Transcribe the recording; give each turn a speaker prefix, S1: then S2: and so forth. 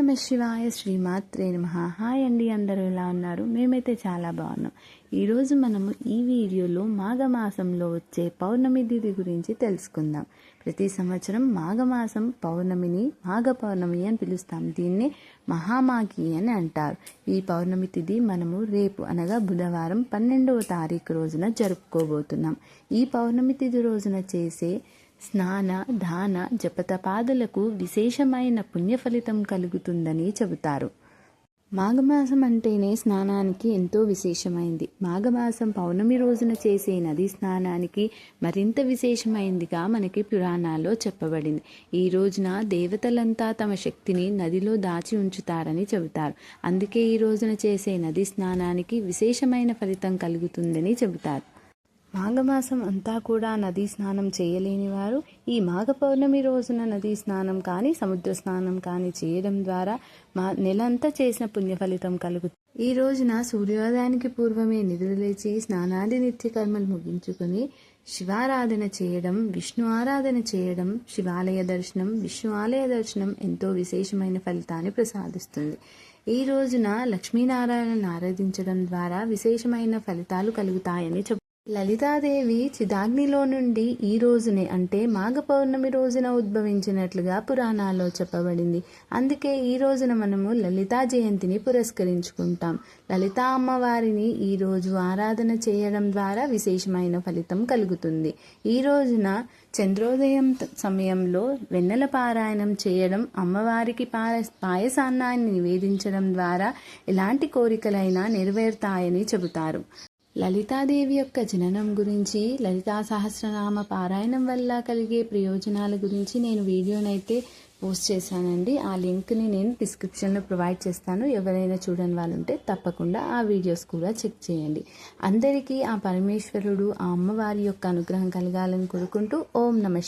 S1: నమ శివాయ శ్రీమాత్రే నమ. హాయ్ అండి అందరూ ఎలా ఉన్నారు? మేమైతే చాలా బాగున్నాం. ఈరోజు మనము ఈ వీడియోలో మాఘమాసంలో వచ్చే పౌర్ణమి తిథి గురించి తెలుసుకుందాం. ప్రతి సంవత్సరం మాఘమాసం పౌర్ణమిని మాఘ పౌర్ణమి అని పిలుస్తాం. దీన్ని మహామాఘి అని అంటారు. ఈ పౌర్ణమి తిథి మనము రేపు అనగా బుధవారం పన్నెండవ తారీఖు రోజున జరుపుకోబోతున్నాం. ఈ పౌర్ణమి తిథి రోజున చేసే స్నాన దాన జపతపాదులకు విశేషమైన పుణ్య ఫలితం కలుగుతుందని చెబుతారు. మాఘమాసం అంటేనే స్నానానికి ఎంతో విశేషమైంది. మాఘమాసం పౌర్ణమి రోజున చేసే నది స్నానానికి మరింత విశేషమైందిగా మనకి పురాణాల్లో చెప్పబడింది. ఈ రోజున దేవతలంతా తమ శక్తిని నదిలో దాచి ఉంచుతారని చెబుతారు. అందుకే ఈ రోజున చేసే నది స్నానానికి విశేషమైన ఫలితం కలుగుతుందని చెబుతారు. మాఘమాసం అంతా కూడా నదీ స్నానం చేయలేని వారు ఈ మాఘ పౌర్ణమి రోజున నదీ స్నానం కానీ సముద్ర స్నానం కానీ చేయడం ద్వారా మా నెలంతా చేసిన పుణ్య ఫలితం కలుగుతుంది ఈ రోజున సూర్యోదయానికి పూర్వమే నిద్రలేచి స్నానాది నిత్య కర్మలు ముగించుకుని శివారాధన చేయడం విష్ణు ఆరాధన చేయడం శివాలయ దర్శనం విష్ణు ఆలయ దర్శనం ఎంతో విశేషమైన ఫలితాన్ని ప్రసాదిస్తుంది. ఈ రోజున లక్ష్మీనారాయణను ఆరాధించడం ద్వారా విశేషమైన ఫలితాలు కలుగుతాయని చెప్ లలితాదేవి చిదాగ్నిలో నుండి ఈ రోజునే అంటే మాఘ పౌర్ణమి రోజున ఉద్భవించినట్లుగా పురాణాల్లో చెప్పబడింది. అందుకే ఈ రోజున మనము లలితా జయంతిని పురస్కరించుకుంటాం. లలితా అమ్మవారిని ఈ రోజు ఆరాధన చేయడం ద్వారా విశేషమైన ఫలితం కలుగుతుంది. ఈ రోజున చంద్రోదయం సమయంలో వెన్నెల పారాయణం చేయడం అమ్మవారికి పాయసాన్నాన్ని నివేదించడం ద్వారా ఎలాంటి కోరికలైనా నెరవేరుతాయని చెబుతారు. లలితాదేవి యొక్క జననం గురించి లలితా సహస్రనామ పారాయణం వల్ల కలిగే ప్రయోజనాల గురించి నేను వీడియోనైతే పోస్ట్ చేశానండి. ఆ లింక్ని నేను డిస్క్రిప్షన్లో ప్రొవైడ్ చేస్తాను. ఎవరైనా చూడని వాళ్ళు ఉంటే తప్పకుండా ఆ వీడియోస్ కూడా చెక్ చేయండి. అందరికీ ఆ పరమేశ్వరుడు ఆ అమ్మవారి యొక్క అనుగ్రహం కలగాలని కోరుకుంటూ ఓం నమ